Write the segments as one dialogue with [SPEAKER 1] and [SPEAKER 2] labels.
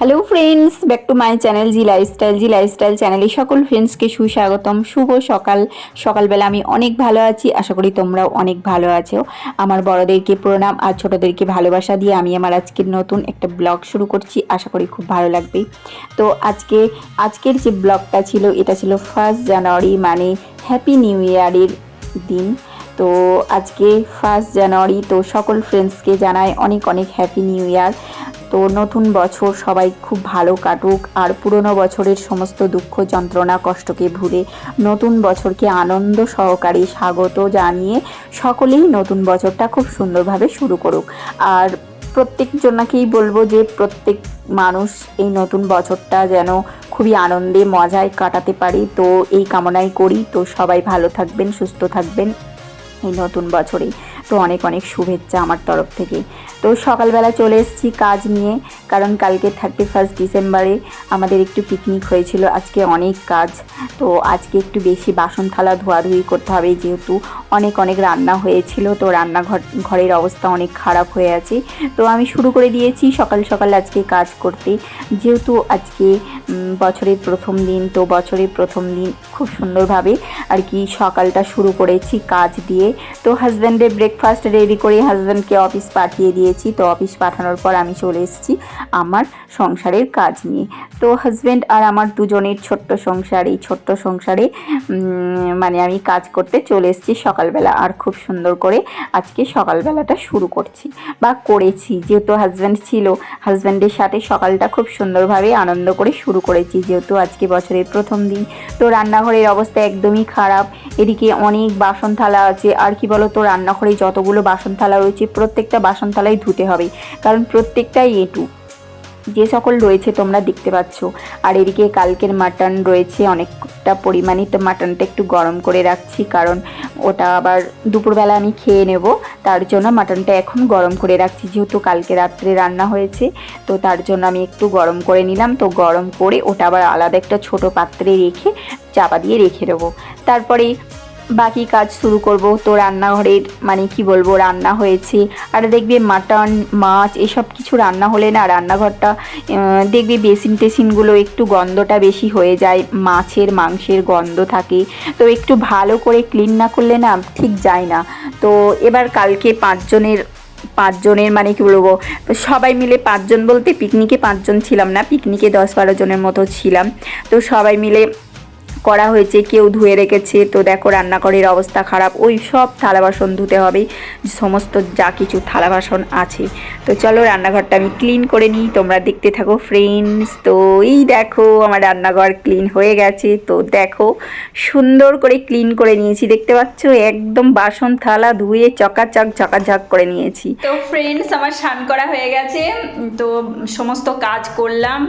[SPEAKER 1] Hello friends back to my channel G lifestyle G lifestyle চ্যানেলে সকল ফ্রেন্ডসকে সুস্বাগতম। শুভ সকাল। সকালবেলা আমি অনেক ভালো আছি, আশা করি তোমরাও অনেক ভালো আছো। আমার বড়দেরকে প্রণাম আর ছোটদেরকে ভালোবাসা দিয়ে আমি আমার আজকের নতুন একটা ব্লগ শুরু করছি, আশা করি খুব ভালো লাগবে। তো আজকে, আজকের যে ব্লগটা ছিল, এটা ছিল ফার্স্ট জানুয়ারি মানে হ্যাপি নিউ ইয়ারের দিন। তো আজকে ফার্স্ট জানুয়ারি তো সকল ফ্রেন্ডসকে জানাই অনেক অনেক হ্যাপি নিউ ইয়ার তো নতুন বছর সবাই খুব ভালো কাটুক আর পুরনো বছরের সমস্ত দুঃখ যন্ত্রণা কষ্টকে ভুলে নতুন বছরকে আনন্দ সহকারে স্বাগত জানিয়ে সকলেই নতুন বছরটা খুব সুন্দরভাবে শুরু করুক। আর প্রত্যেক জনাকেই বলব যে প্রত্যেক মানুষ এই নতুন বছরটা যেন খুবই আনন্দে, মজায় কাটাতে পারি। তো এই কামনাই করি। তো সবাই ভালো থাকবেন, সুস্থ থাকবেন এই নতুন বছরে তো অনেক অনেক শুভেচ্ছা আমার তরফ থেকে। তো সকালবেলা চলে এসেছি কাজ নিয়ে, কারণ কালকে থার্টি ফার্স্ট ডিসেম্বরে আমাদের একটু পিকনিক হয়েছিল, আজকে অনেক কাজ। তো আজকে একটু বেশি বাসন থালা ধোয়াধুয়ি করতে হবে, যেহেতু অনেক অনেক রান্না হয়েছিল, তো রান্নাঘর, ঘরের অবস্থা অনেক খারাপ হয়ে আছে। তো আমি শুরু করে দিয়েছি সকাল সকাল আজকে কাজ করতে। যেহেতু আজকে বছরের প্রথম দিন, তো বছরের প্রথম দিন খুব সুন্দরভাবে আর কি সকালটা শুরু করেছি কাজ দিয়ে। তো হাজব্যান্ডের ব্রেকফাস্ট রেডি করে হাজব্যান্ডকে অফিস পাঠিয়ে দিয়েছি। তো অফিস পাঠানোর পর আমি চলে এসেছি আমার সংসারের কাজ নিয়ে। তো হাজব্যান্ড আর আমার দুজনের ছোট্ট সংসার, এই ছোট্ট সংসারে মানে আমি কাজ করতে চলে এসেছি সকালবেলা। আর খুব সুন্দর করে আজকে সকালবেলাটা শুরু করছি বা করেছি। যেহেতু হাজব্যান্ড ছিল হাজব্যান্ডের সাথে সকালটা খুব সুন্দরভাবে আনন্দ করে শুরু করেছি। যেহেতু আজকে বছরের প্রথম দিন, তো রান্নাঘরের অবস্থা একদমই খারাপ। এদিকে অনেক বাসন থালা আছে। আর কি বলো তো রান্নাঘরে যতগুলো বাসন থালা রয়েছে, প্রত্যেকটা বাসন থালাই ধুতে হবে। কারণ প্রত্যেকটাই এটু যে সকল রয়েছে তোমরা দেখতে পাচ্ছ। আর এদিকে কালকের মাটন রয়েছে অনেকটা পরিমাণে। তো মাটনটা একটু গরম করে রাখছি, কারণ ওটা আবার দুপুরবেলা আমি খেয়ে নেব। তার জন্য মাটনটা এখন গরম করে রাখছি। যেহেতু কালকে রাত্রে রান্না হয়েছে, তো তার জন্য আমি একটু গরম করে নিলাম। তো গরম করে ওটা আবার আলাদা একটা ছোট পাত্রে রেখে চাপা দিয়ে রেখে দেবো। তারপরে বাকি কাজ শুরু করব, তো রান্নাঘরের মানে কি বলব, রান্না হয়েছে। আর দেখবে মাটন, মাছ, এসব কিছু রান্না হলে না রান্নাঘরটা দেখবে বেসিন টেসিনগুলো একটু গন্ধটা বেশি হয়ে যায়, মাছের, মাংসের গন্ধ থাকে। তো একটু ভালো করে ক্লিন না করলে না ঠিক যায় না। তো এবার কালকে পাঁচজনের পাঁচজনের মানে কি বলব, সবাই মিলে পাঁচজন বলতে পিকনিকে পাঁচজন ছিলাম না পিকনিকে দশ বারো জনের মতো ছিলাম। তো সবাই মিলে করা হয়েছে, কেউ ধুয়ে রেখেছে, তো দেখো রান্নাঘরের অবস্থা খারাপ। ওই সব থালা বাসন ধুতে হবে, সমস্ত যা কিছু থালা বাসন আছে। তো চলো রান্নাঘরটা আমি ক্লিন করে নিই, তোমরা দেখতে থাকো ফ্রেন্ডস তো এই দেখো আমার রান্নাঘর ক্লিন হয়ে গেছে, তো দেখো সুন্দর করে ক্লিন করে নিয়েছি, দেখতে পাচ্ছ? একদম বাসন থালা ধুয়ে চকাচক, চকাঝক করে নিয়েছি।
[SPEAKER 2] তো ফ্রেন্ডস আমার স্নান করা হয়ে গেছে, তো সমস্ত কাজ করলাম।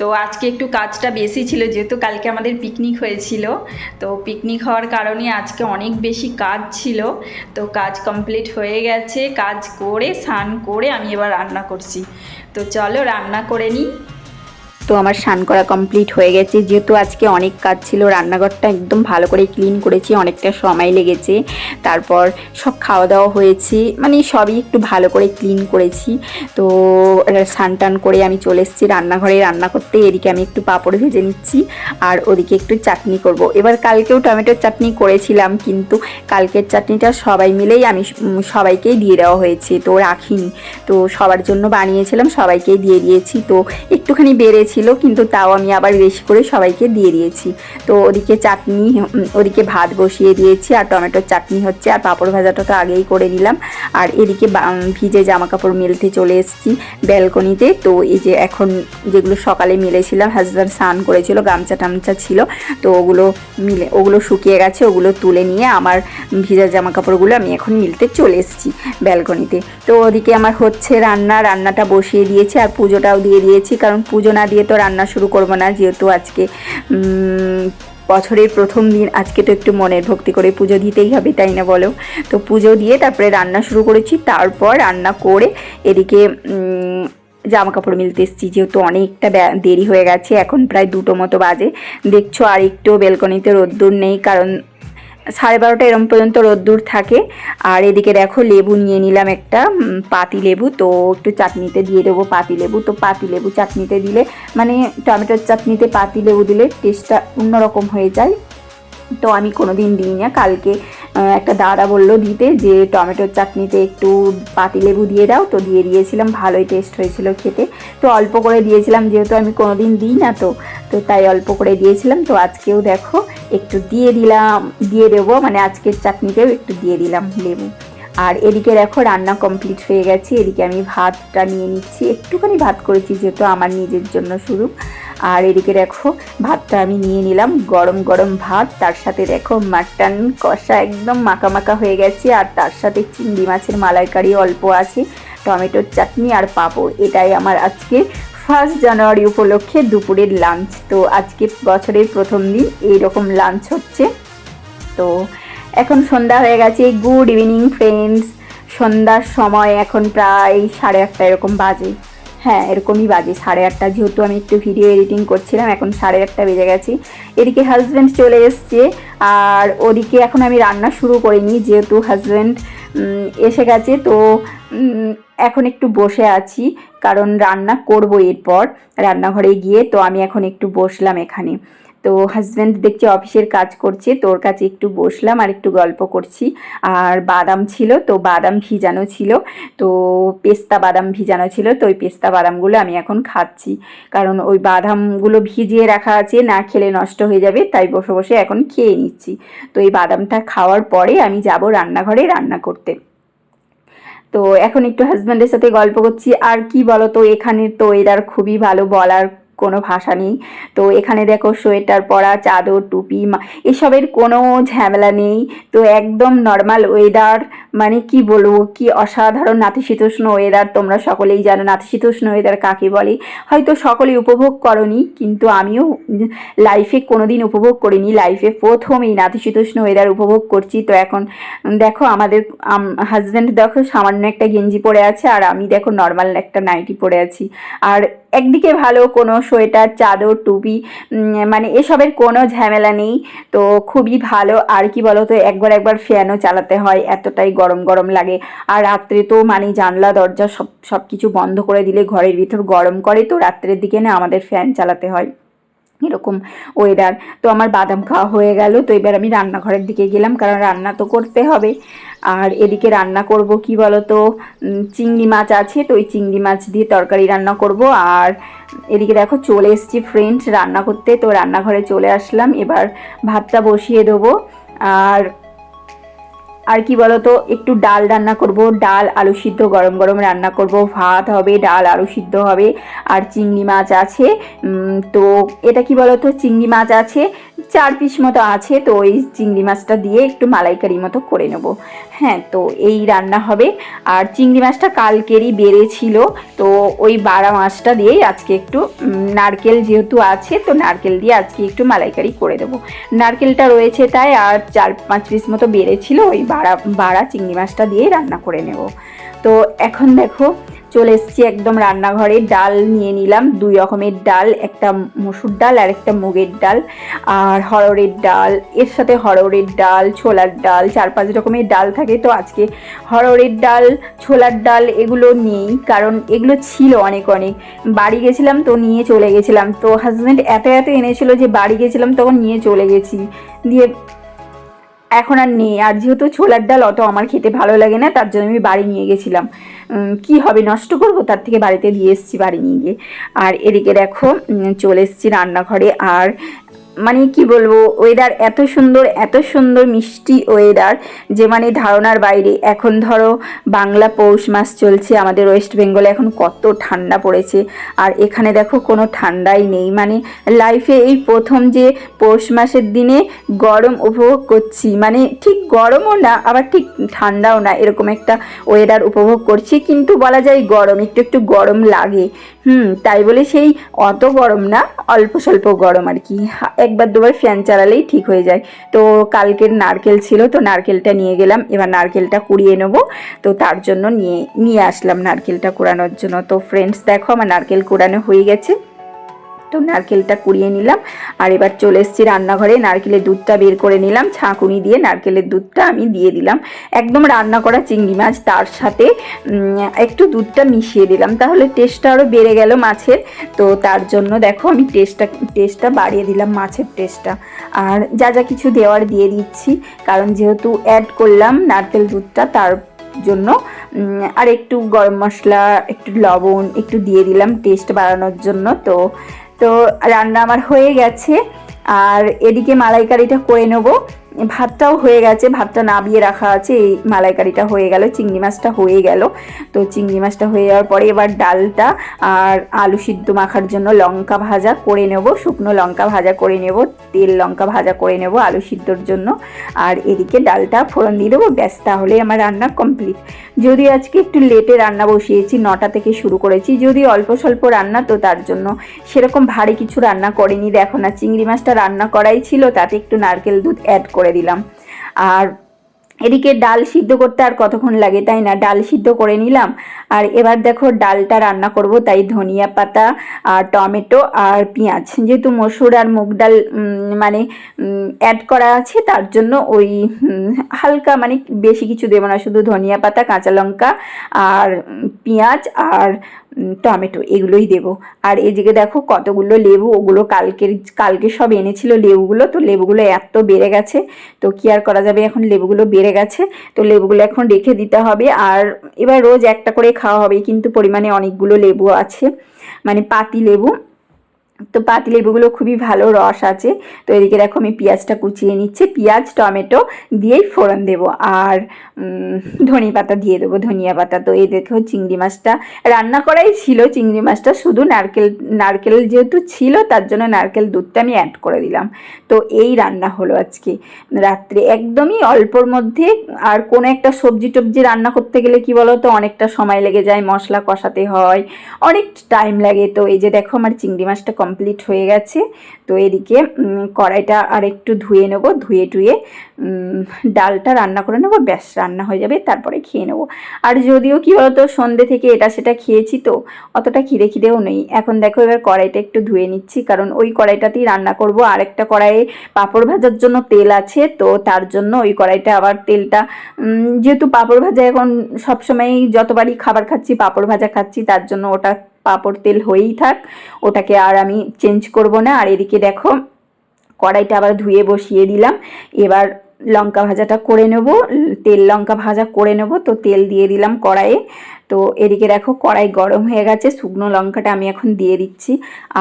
[SPEAKER 2] তো আজকে একটু কাজটা বেশি ছিল, যেহেতু কালকে আমাদের পিকনিক হয়েছিল। তো পিকনিক হওয়ার কারণে আজকে অনেক বেশি কাজ ছিল। তো কাজ কমপ্লিট হয়ে গেছে। কাজ করে, স্নান করে আমি এবার রান্না করছি। তো চলো রান্না করে নিই।
[SPEAKER 1] তো আমার স্নান করা কমপ্লিট হয়ে গেছে, যেহেতু আজকে অনেক কাজ ছিল, রান্নাঘরটা একদম ভালো করে ক্লিন করেছি, অনেকটা সময় লেগেছে। তারপর সব খাওয়া দাওয়া হয়েছে মানে সবই একটু ভালো করে ক্লিন করেছি। তো স্নান টান করে আমি চলে এসেছি রান্নাঘরে, রান্না করতে। এদিকে আমি একটু পাঁপড় ভেজে নিচ্ছি, আর ওদিকে একটু চাটনি করব। এবার কালকেও টমেটোর চাটনি করেছিলাম, কিন্তু কালকের চাটনিটা সবাই মিলেই আমি সবাইকেই দিয়ে দেওয়া হয়েছে, তো রাখিনি। তো সবার জন্য বানিয়েছিলাম, সবাইকেই দিয়ে দিয়েছি। তো একটুখানি বেড়েছিল কিন্তু তাও আমি আবার বেশি করে সবাইকে দিয়ে দিয়েছি। তো ওদিকে চাটনি ওদিকে ভাত বসিয়ে দিয়েছি, আর টমেটোর চাটনি হচ্ছে, আর পাঁপড় ভাজাটা তো আগেই করে নিলাম। আর এদিকে ভিজে জামা কাপড় মেলতে চলে এসেছি ব্যালকনিতে। তো এই যে এখন যেগুলো সকালে মেলেছিলাম, হাজব্যান্ড স্নান করেছিল, গামছা টামছা ছিল, তো ওগুলো মিলে, ওগুলো শুকিয়ে গেছে, ওগুলো তুলে নিয়ে আমার ভিজা জামা কাপড়গুলো আমি এখন মিলতে চলে এসেছি ব্যালকনিতে। তো ওদিকে আমার হচ্ছে রান্না, রান্নাটা বসিয়ে দিয়েছি, আর পুজোটাও দিয়ে দিয়েছি, কারণ পুজো না দিয়ে তো রান্না শুরু করব না, যেহেতু আজকে বছরের প্রথম দিন, আজকে তো একটু মনের ভক্তি করে পুজো দিতেই হবে, তাই না বলো? তো পুজো দিয়ে তারপরে রান্না শুরু করেছি, তারপর রান্না করে এদিকে জামা কাপড় মিলতে এসেছি, যেহেতু অনেকটা দেরি হয়ে গেছে, এখন প্রায় দুটো মতো বাজে। দেখছ আর একটু বেলকনিতে রোদ্দুর নেই, কারণ সাড়ে বারোটা এরম পর্যন্ত রোদ্দুর থাকে। আর এদিকে দেখো লেবু নিয়ে নিলাম একটা পাতি লেবু। তো একটু চাটনিতে দিয়ে দেবো পাতি লেবু। তো পাতি লেবু চাটনিতে দিলে মানে টমেটোর চাটনিতে পাতি লেবু দিলে টেস্টটা অন্যরকম হয়ে যায়। তো আমি কোনো দিন দিই না কালকে একটা দাদা বলল দিতে যে টমেটোর চাটনিতে একটু পাতিলেবু দিয়ে দাও। তো দিয়ে দিয়েছিলাম, ভালোই টেস্ট হয়েছিল খেতে। তো অল্প করে দিয়েছিলাম, যেহেতু আমি কোনো দিন দিই না তো তো তাই অল্প করে দিয়েছিলাম। তো আজকেও দেখো, একটু দিয়ে দিলাম, দিয়ে দেবো মানে আজকের চাটনিতেও একটু দিয়ে দিলাম লেবু। আর এদিকে দেখো, রান্না কমপ্লিট হয়ে গেছে। এদিকে আমি ভাতটা নিয়ে নিচ্ছি। একটুখানি ভাত করেছি, যেহেতু আমার নিজের জন্য শুরু। আর এদিকে দেখো, ভাতটা আমি নিয়ে নিলাম। গরম গরম ভাত, তার সাথে দেখো মাটন কষা একদম মাখা হয়ে গেছে, আর তার সাথে চিংড়ি মাছের মালাইকারি অল্প আছে, টমেটোর চাটনি আর পাঁপড়। এটাই আমার আজকে ফার্স্ট জানুয়ারি উপলক্ষে দুপুরের লাঞ্চ তো আজকে বছরের প্রথম দিন, এইরকম লাঞ্চ হচ্ছে। তো এখন সন্ধ্যা হয়ে গেছে। গুড ইভিনিং ফ্রেন্ডস সন্ধ্যার সময় এখন প্রায় সাড়ে আটটা এরকম বাজে। হ্যাঁ এরকমই বাজে। সাড়ে আটটা যেহেতু আমি একটু ভিডিও এডিটিং করছিলাম, এখন সাড়ে আটটা বেজে গেছে। এদিকে হাজব্যান্ড চলে এসছে, আর ওদিকে এখন আমি রান্না শুরু করিনি, যেহেতু হাজব্যান্ড এসে গেছে, তো এখন একটু বসে আছি, কারণ রান্না করব এরপর, রান্নাঘরে গিয়ে, তো আমি এখন একটু বসলাম এখানে। তো হাজব্যান্ড দেখছি অফিসের কাজ করছে, তোর কাছে একটু বসলাম আর একটু গল্প করছি। আর বাদাম ছিল, তো বাদাম ভিজানো ছিল, তো পেস্তা বাদাম ভিজানো ছিল, তো ওই পেস্তা বাদামগুলো আমি এখন খাচ্ছি। কারণ ওই বাদামগুলো ভিজিয়ে রাখা আছে, না খেলে নষ্ট হয়ে যাবে, তাই বসে বসে এখন খেয়ে নিচ্ছি। তো এই বাদামটা খাওয়ার পরে আমি যাব রান্নাঘরে রান্না করতে। তো এখন একটু হাজব্যান্ডের সাথে গল্প করছি, আর কি বলো তো এখানের তো ওয়েদার খুবই ভালো, বলার কোনো ভাষা নেই। তো এখানে দেখো সোয়েটার পরা, চাদর, টুপি এসবের কোনো ঝামেলা নেই। তো একদম নর্মাল ওয়েদার মানে কি বলব, কি অসাধারণ নাতিশীতোষ্ণ ওয়েদার তোমরা সকলেই জানো। নাতিশীতোষ্ণ ওয়েদার কাকে বলে? হয়তো সকলেই উপভোগ করনি, কিন্তু আমিও লাইফে কোনোদিন উপভোগ করিনি। লাইফে প্রথম এই নাতিশীতোষ্ণ ওয়েদার উপভোগ করছি। তো এখন দেখো আমাদের হাজব্যান্ড দেখো সামান্য একটা গেঞ্জি পরে আছে, আর আমি দেখো নর্মাল একটা নাইটি পরে আছি। আর একদিকে ভালো, কোনো সোয়েটার, চাদর, টুপি মানে এসবের কোনো ঝামেলা নেই। তো খুবই ভালো। আর কি বলো তো একবার একবার ফ্যানও চালাতে হয়, এতটাই গরম গরম লাগে। আর রাত্রে তো মানে জানলা, দরজা সব সব কিছু বন্ধ করে দিলে ঘরের ভিতর গরম করে, তো রাত্রের দিকে না আমাদের ফ্যান চালাতে হয়। এরকম ওয়েদার তো আমার বাদাম খাওয়া হয়ে গেল, তো এবার আমি রান্নাঘরের দিকে গেলাম, কারণ রান্না তো করতে হবে। আর এদিকে রান্না করব কি বলো তো চিংড়ি মাছ আছে, তো ওই চিংড়ি মাছ দিয়ে তরকারি রান্না করব। আর এদিকে দেখো চলে এসেছি ফ্রেন্ডস রান্না করতে, তো রান্নাঘরে চলে আসলাম। এবার ভাতটা বসিয়ে দেবো। আর আর কি বলতো, একটু ডাল রান্না করব, ডাল, আলু সিদ্ধ, গরম গরম রান্না করব। ভাত হবে, ডাল, আলু সিদ্ধ হবে, আর চিংড়ি মাছ আছে। তো এটা কি বলতো, চিংড়ি মাছ আছে, চার পিস মতো আছে, তো ওই চিংড়ি মাছটা দিয়ে একটু মালাইকারি মতো করে নেব। হ্যাঁ তো এই রান্না হবে। আর চিংড়ি মাছটা কালকেরই বেড়েছিল, তো ওই বাড়া মাছটা দিয়েই আজকে একটু নারকেল যেহেতু আছে, তো নারকেল দিয়ে আজকে একটু মালাইকারি করে দেবো। নারকেলটা রয়েছে তাই আর চার পাঁচ পিস মতো বেড়েছিল, ওই বাড়া বাড়া চিংড়ি মাছটা দিয়েই রান্না করে নেব। তো এখন দেখো চলে এসেছি একদম রান্নাঘরে। ডাল নিয়ে নিলাম। দুই রকমের ডাল, একটা মসুর ডাল আর একটা মুগের ডাল আর হরড়ের ডাল। এর সাথে হরড়ের ডাল, ছোলার ডাল, চার পাঁচ রকমের ডাল থাকে। তো আজকে হরড়ের ডাল, ছোলার ডাল এগুলো নেই কারণ এগুলো ছিল অনেক অনেক। বাড়ি গেছিলাম তো নিয়ে চলে গেছিলাম। তো হাজব্যান্ড এত এত এনেছিল যে বাড়ি গেছিলাম তখন নিয়ে চলে গেছি। দিয়ে এখন আর নেই। আর যেহেতু ছোলার ডাল অত আমার খেতে ভালো লাগে না, তার জন্য আমি বাড়ি নিয়ে গেছিলাম। কি হবে নষ্ট করব? তার থেকে বাড়িতে দিয়ে এসেছি বাড়ি নিয়ে গিয়ে। আর এদিকে দেখো চলে এসেছি রান্নাঘরে। আর মানে কি বলব ওয়েদার এত সুন্দর এত সুন্দর মিষ্টি ওয়েদার যে মানে ধারণার বাইরে। এখন ধরো বাংলা পৌষ মাস চলছে, আমাদের ওয়েস্ট বেঙ্গলে এখন কত ঠান্ডা পড়েছে। আর এখানে দেখো কোনো ঠান্ডাই নেই। মানে লাইফে এই প্রথম যে পৌষ মাসের দিনে গরম উপভোগ করছি মানে ঠিক গরমও না, আবার ঠিক ঠান্ডাও না, এরকম একটা ওয়েদার উপভোগ করছি। কিন্তু বলা যায় গরম, একটু একটু গরম লাগে। হুম, তাই বলে সেই অত গরম না, অল্প স্বল্প গরম আর কি। একবার দুবার ফ্যান চালালেই ঠিক হয়ে যায়। তো কালকের নারকেল ছিল, তো নারকেলটা নিয়ে গেলাম। এবার নারকেলটা কুড়িয়ে নেব। তো তার জন্য নিয়ে নিয়ে আসলাম নারকেলটা কুড়ানোর জন্য। তো ফ্রেন্ডস দেখো আমার নারকেল কুড়ানো হয়ে গেছে। তো নারকেলটা কুড়িয়ে নিলাম। আর এবার চলে এসেছি রান্নাঘরে। নারকেলের দুধটা বের করে নিলাম। ছাঁকুনি দিয়ে নারকেলের দুধটা আমি দিয়ে দিলাম। একদম রান্না করা চিংড়ি মাছ তার সাথে। একটু দুধটা মিশিয়ে দিলাম। তাহলে টেস্টটা আরও বেড়ে গেল মাছের। তো তার জন্য দেখো আমি টেস্টটা টেস্টটা বাড়িয়ে দিলাম মাছের টেস্টটা আর যা যা কিছু দেওয়ার দিয়ে দিচ্ছি। কারণ যেহেতু অ্যাড করলাম নারকেল দুধটা, তার জন্য আর একটু গরম মশলা, একটু লবণ, একটু দিয়ে দিলাম টেস্ট বাড়ানোর জন্য। তো তো রান্না আমার হয়ে গেছে। আর এদিকে মালাইকারিটা করে নেব। ভাতটাও হয়ে গেছে, ভাতটা নাবিয়ে রাখা আছে, এই মালাইকারিটা হয়ে গেল, চিংড়ি মাছটা হয়ে গেল। তো চিংড়ি মাছটা হয়ে যাওয়ার পরে এবার ডালটা আর আলু সিদ্ধ মাখার জন্য লঙ্কা ভাজা করে নেব, শুকনো লঙ্কা ভাজা করে নেব, তেল লঙ্কা ভাজা করে নেব আলু সিদ্ধর জন্য। আর এদিকে ডালটা ফোড়ন দিয়ে দেবো, ব্যাস তাহলে আমার রান্না কমপ্লিট। যদি আজকে একটু লেটে রান্না বসিয়েছি, নটা থেকে শুরু করেছি, যদি অল্প স্বল্প রান্না, তো তার জন্য সেরকম ভারী কিছু রান্না করিনি। দেখো না, চিংড়ি মাছটা রান্না করাই ছিল, তাতে একটু নারকেল দুধ অ্যাড করে দিলাম। আর এদিকে ডাল সিদ্ধ করতে আর কতক্ষণ লাগে, তাই না? ডাল সিদ্ধ করে নিলাম। আর এবার দেখো ডালটা রান্না করব, তাই ধনিয়া পাতা আর টমেটো আর পেঁয়াজ। যেহেতু মসুর আর মুগ ডাল মানে অ্যাড করা আছে, তার জন্য ওই হালকা মানে বেশি কিছু দেবো না। শুধু ধনিয়া পাতা, কাঁচা লঙ্কা আর পেঁয়াজ আর টমেটো, এগুলোই দেব। আর এদিকে দেখো কতগুলো লেবু, ওগুলো কালকের, কালকে সব এনেছিল লেবুগুলো, তো লেবুগুলো এত বেড়ে গেছে, তো কি আর করা যাবে? এখন লেবুগুলো বেড়ে গেছে, তো লেবুগুলো এখন রেখে দিতে হবে। আর এবার রোজ একটা করে খাওয়া হবে, কিন্তু পরিমাণে অনেকগুলো লেবু আছে মানে পাতি লেবু। তো পাতি লেবুগুলো খুবই ভালো রস আছে। তো এদিকে দেখো আমি পেঁয়াজটা কুচিয়ে নিচ্ছি। পেঁয়াজ, টমেটো দিয়েই ফোড়ন দেবো। আর ধনে পাতা দিয়ে দেবো, ধনিয়া পাতা। তো এই দেখো চিংড়ি মাছটা রান্না করাই ছিল। চিংড়ি মাছটা শুধু নারকেল নারকেল যেহেতু ছিল, তার জন্য নারকেল দুধটা আমি অ্যাড করে দিলাম। তো এই রান্না হলো আজকে। রাত্রে একদমই অল্পর মধ্যে আর কোনো একটা সবজি টবজি রান্না করতে গেলে কি বলো তো অনেকটা সময় লেগে যায়, মশলা কষাতে হয়, অনেক টাইম লাগে। তো এই যে দেখো আমার চিংড়ি মাছটা কমপ্লিট হয়ে গেছে। তো এদিকে কড়াইটা আর একটু ধুয়ে নেব, ধুয়ে টুয়ে ডালটা রান্না করে নেব, ব্যাস, রান্না হয়ে যাবে, তারপরে খেয়ে নেব। আর যদিও কি বলতো, সন্ধে থেকে এটা সেটা খেয়েছি তো, অতটা খিদে খিদেও নেই। এখন দেখো, এবার কড়াইটা একটু ধুয়ে নিচ্ছি, কারণ ওই কড়াইটাতেই রান্না করব। আরেকটা কড়াইয়ে পাঁপড় ভাজার জন্য তেল আছে, তো তার জন্য ওই কড়াইটা আবার তেলটা যেহেতু পাঁপড় ভাজা এখন সবসময়ই যতবারই খাবার খাচ্ছি, পাঁপড় ভাজা খাচ্ছি, তার জন্য ওটা পাঁপড় তেল হয়েই থাক, ওটাকে আর আমি চেঞ্জ করব না। আর এদিকে দেখো, কড়াইটা আবার ধুয়ে বসিয়ে দিলাম। এবার লঙ্কা ভাজাটা করে নেব। তেল লঙ্কা ভাজা করে নেব। তো তেল দিয়ে দিলাম কড়াইয়ে। তো এদিকে দেখো কড়াই গরম হয়ে গেছে, শুকনো লঙ্কাটা আমি এখন দিয়ে দিচ্ছি।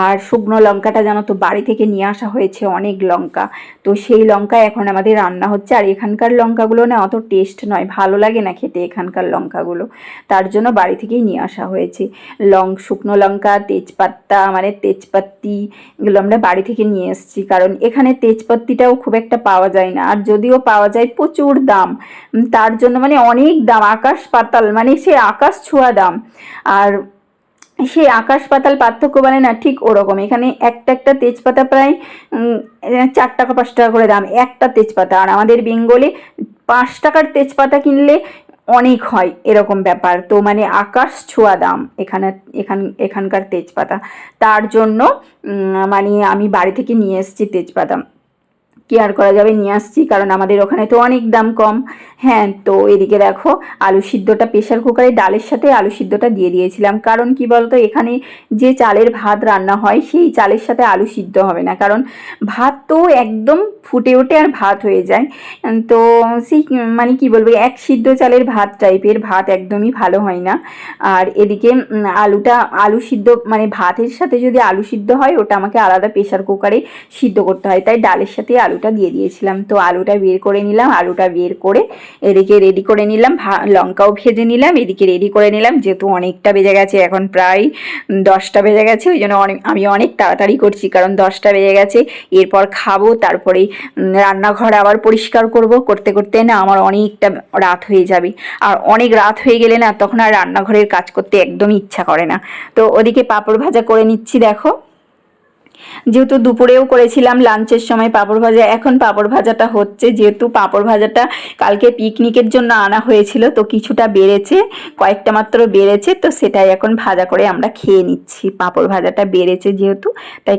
[SPEAKER 1] আর শুকনো লঙ্কাটা জানো তো বাড়ি থেকে নিয়ে আসা হয়েছে অনেক লঙ্কা। তো সেই লঙ্কা এখন আমাদের রান্না হচ্ছে। আর এখানকার লঙ্কাগুলো না অত টেস্ট নয়, ভালো লাগে না খেতে এখানকার লঙ্কাগুলো। তার জন্য বাড়ি থেকেই নিয়ে আসা হয়েছে। লং, শুকনো লঙ্কা, তেজপাতা মানে তেজপাতি, এগুলো আমরা বাড়ি থেকে নিয়ে এসেছি। কারণ এখানে তেজপাতিটাও খুব একটা পাওয়া যায় না। আর যদিও পাওয়া যায় প্রচুর দাম। তার জন্য মানে অনেক দাম। আকাশ পাতাল মানে সে আকাশ ছোঁয়া দাম। আর সেই আকাশ পাতাল পার্থক্য মানে না, ঠিক ওরকম। এখানে একটা একটা তেজপাতা প্রায় চার টাকা, পাঁচ টাকা করে দাম। একটা তেজপাতা। আর আমাদের বেঙ্গলে পাঁচ টাকার তেজপাতা কিনলে অনেক হয় এরকম ব্যাপার। তো মানে আকাশ ছোঁয়া দাম এখানে, এখান, এখানকার তেজপাতা। তার জন্য মানে আমি বাড়ি থেকে নিয়ে এসেছি তেজপাতা। কি আর করা যাবে, নিয়ে আসছি, কারণ আমাদের ওখানে তো অনেক দাম কম। হ্যাঁ তো এদিকে দেখো, আলু সিদ্ধটা প্রেশার কুকারে ডালের সাথে আলু সিদ্ধটা দিয়ে দিয়েছিলাম। কারণ কি বলতো, এখানে যে চালের ভাত রান্না হয়, সেই চালের সাথে আলু সিদ্ধ হবে না। কারণ ভাত তো একদম ফুটে ওঠে আর ভাত হয়ে যায়। তো সেই মানে কি বলব, এক সিদ্ধ চালের ভাত টাইপের ভাত একদমই ভালো হয় না। আর এদিকে আলুটা, আলু সিদ্ধ মানে ভাতের সাথে যদি আলু সিদ্ধ হয়, ওটা আমাকে আলাদা প্রেশার কুকারে সিদ্ধ করতে হয়। তাই ডালের সাথে আলুটা দিয়ে দিয়েছিলাম। তো আলুটা বের করে নিলাম, আলুটা বের করে এদিকে রেডি করে নিলাম লঙ্কাও ভেজে নিলাম, এদিকে রেডি করে নিলাম, যেহেতু অনেকটা বেজে গেছে, এখন প্রায় দশটা বেজে গেছে, ওই জন্য অনেক আমি অনেক তাড়াতাড়ি করছি, কারণ দশটা বেজে গেছে, এরপর খাব, তারপরে রান্নাঘর আবার পরিষ্কার করব, করতে করতে না আমার অনেকটা রাত হয়ে যাবে। আর অনেক রাত হয়ে গেলে না, তখন আর রান্নাঘরের কাজ করতে একদমই ইচ্ছা করে না। তো ওদিকে পাঁপড় ভাজা করে নিচ্ছি, দেখো। যেহেতু দুপুরেও করেছিলাম লাঞ্চের সময় পাঁপড় ভাজা, এখন পাঁপড় ভাজাটা হচ্ছে। যেহেতু পাঁপড় ভাজাটা কালকে পিকনিকের জন্য আনা হয়েছিল, তো কিছুটা বেড়েছে, কয়েকটা মাত্র বেড়েছে, তো সেটাই এখন ভাজা করে আমরা খেয়ে নিচ্ছি। পাঁপড় ভাজাটা বেড়েছে যেহেতু, তাই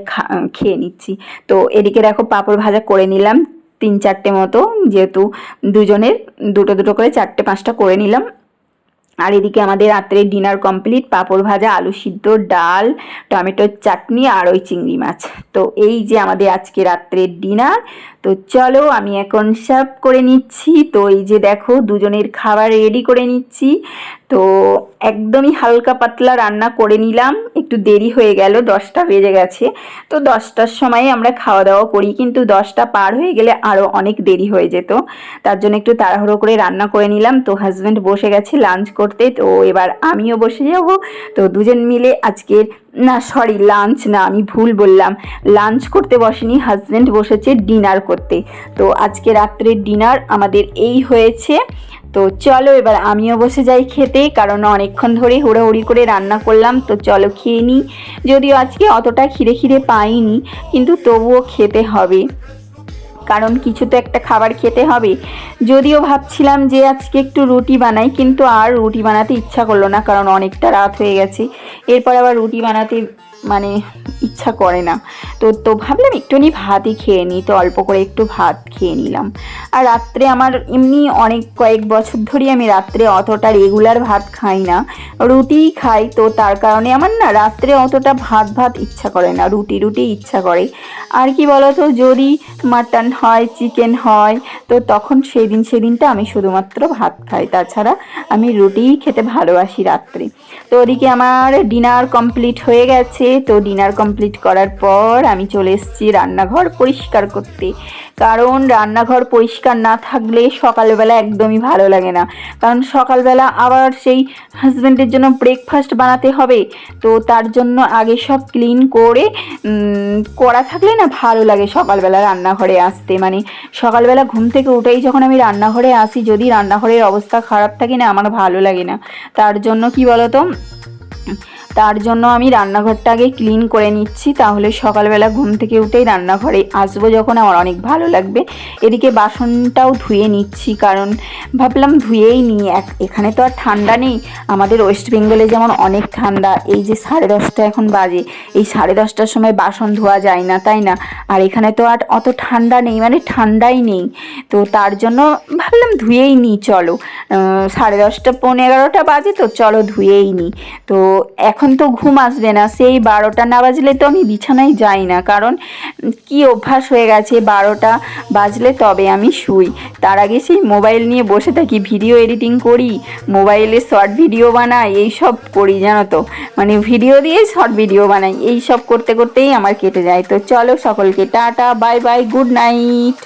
[SPEAKER 1] খেয়ে নিচ্ছি। তো এদিকে দেখো পাঁপড় ভাজা করে নিলাম, তিন চারটে মতো, যেহেতু দুজনের, দুটো দুটো করে চারটে পাঁচটা করে নিলাম। আর এদিকে আমাদের রাত্রের ডিনার কমপ্লিট পাঁপড় ভাজা, আলু সিদ্ধ, ডাল, টমেটোর চাটনি আর ওই চিংড়ি মাছ। তো এই যে আমাদের আজকে রাত্রের ডিনার তো চলো আমি এখন সার্ভ করে নিচ্ছি। তো এই যে দেখো, দুজনের খাবার রেডি করে নিচ্ছি। তো একদমই হালকা পাতলা রান্না করে নিলাম। একটু দেরি হয়ে গেল, দশটা বেজে গেছে। তো দশটার সময় আমরা খাওয়া দাওয়া করি, কিন্তু দশটা পার হয়ে গেলে আরও অনেক দেরি হয়ে যেত। তার জন্য একটু তাড়াহুড়ো করে রান্না করে নিলাম। তো হাজব্যান্ড বসে গেছে লাঞ্চ করতে, তো এবার আমিও বসে যাব। তো দুজন মিলে আজকের, না সরি লাঞ্চ না, আমি ভুল বললাম। লাঞ্চ করতে বসেনি হাজব্যান্ড বসেছে ডিনার করতে। তো আজকে রাত্রের ডিনার আমাদের এই হয়েছে। তো চলো এবার আমিও বসে যাই খেতে, কারণ অনেকক্ষণ ধরে হুড়োহুড়ি করে রান্না করলাম, তো চলো খেয়ে নিই। যদিও আজকে অতটা খিদে খিদে পাইনি, কিন্তু তবুও খেতে হবে। কারণ কিছু তো একটা খাবার খেতে হবে। যদিও ভাবছিলাম যে আজকে একটু রুটি বানাই, কিন্তু আর রুটি বানাতে ইচ্ছা করল না, কারণ অনেকটা রাত হয়ে গেছে। এরপর আবার রুটি বানাতে মানে ইচ্ছা করে না। তো তো ভাবলাম একটুখানি ভাতই খেয়ে নিই, তো অল্প করে একটু ভাত খেয়ে নিলাম। আর রাত্রে আমার এমনি অনেক কয়েক বছর ধরেই আমি রাত্রে অতটা রেগুলার ভাত খাই না, রুটিই খাই। তো তার কারণে আমার না রাত্রে অতটা ভাত ভাত ইচ্ছা করে না, রুটি রুটি ইচ্ছা করে। আর কি বলতো, যদি মাটন হয়, চিকেন হয়, তো তখন সেই দিন সেদিনটা আমি শুধুমাত্র ভাত খাই। তাছাড়া আমি রুটিই খেতে ভালোবাসি রাত্রে। তো ওদিকে আমার ডিনার কমপ্লিট হয়ে গেছে তো ডিনার কমপ্লিট করার পর আমি চলে এসেছি রান্নাঘর পরিষ্কার করতে। কারণ রান্নাঘর পরিষ্কার না থাকলে সকালবেলা একদমই ভালো লাগে না। কারণ সকালবেলা আবার সেই হাজব্যান্ডের জন্য ব্রেকফাস্ট বানাতে হবে। তো তার জন্য আগে সব ক্লিন করে করা থাকলে না ভালো লাগে সকালবেলা রান্নাঘরে আসতে। মানে সকালবেলা ঘুম থেকে উঠেই যখন আমি রান্নাঘরে আসি, যদি রান্নাঘরের অবস্থা খারাপ থাকে না, আমার ভালো লাগে না। তার জন্য কি বলতো? তার জন্য আমি রান্নাঘরটা আগে ক্লিন করে নিচ্ছি, তাহলে সকালবেলা ঘুম থেকে উঠেই রান্নাঘরে আসব যখন আমার অনেক ভালো লাগবে। এদিকে বাসনটাও ধুয়ে নিচ্ছি, কারণ ভাবলাম ধুয়েই নিই। এক, এখানে তো আর ঠান্ডা নেই, আমাদের ওয়েস্ট বেঙ্গলে যেমন অনেক ঠান্ডা, এই যে সাড়ে দশটা এখন বাজে, এই সাড়ে দশটার সময় বাসন ধোয়া যায় না, তাই না? আর এখানে তো আর অত ঠান্ডা নেই মানে ঠান্ডাই নেই। তো তার জন্য ভাবলাম ধুয়েই নিই, চলো। সাড়ে দশটা পৌনে এগারোটা বাজে, তো চলো ধুয়েই নিই। তো এখন তো ঘুম আসবে না, সেই বারোটা না বাজলে তো আমি বিছানায় যাই না, কারণ কি অভ্যাস হয়ে গেছে বারোটা বাজলে তবে আমি শুই। তার আগে সেই মোবাইল নিয়ে বসে থাকি, ভিডিও এডিটিং করি, মোবাইলে শর্ট ভিডিও বানাই এই সব করি, জানো তো। মানে ভিডিও দিয়ে শর্ট ভিডিও বানাই এই সব করতে করতেই আমার কেটে যায়। তো চলো সকলকে tata, bye bye, good night.